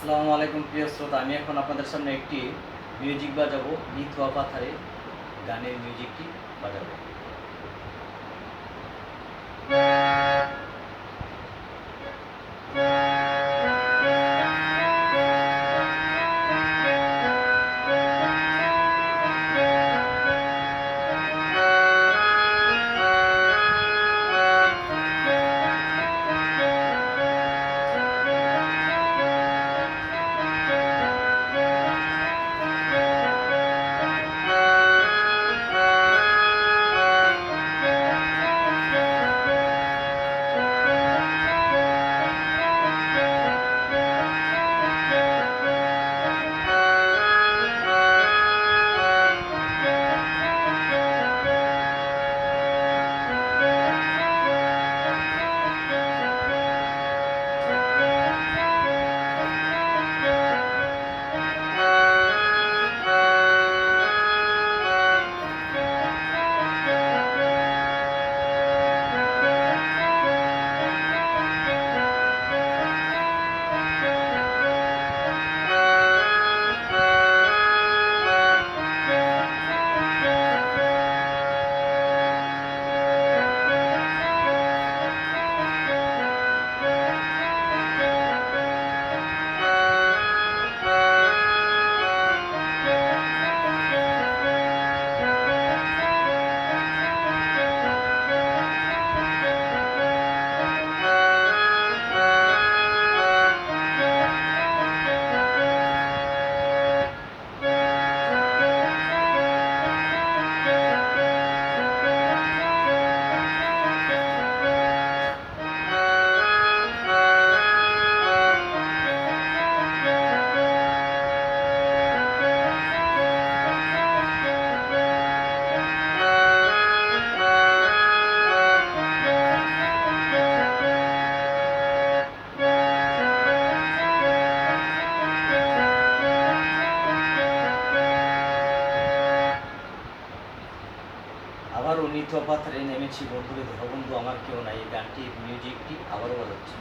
আসসালামু আলাইকুম প্রিয় শ্রোতা, আমি এখন আপনাদের সামনে একটি মিউজিক বাজাবো নিথুয়া পাথারে গানের মিউজিকটি বাজাবো। আবারও নেমেছি বন্ধুরে ধরবন্ধু আমার কেউ নাই এই গানটির মিউজিকটি আবারও বাজাচ্ছি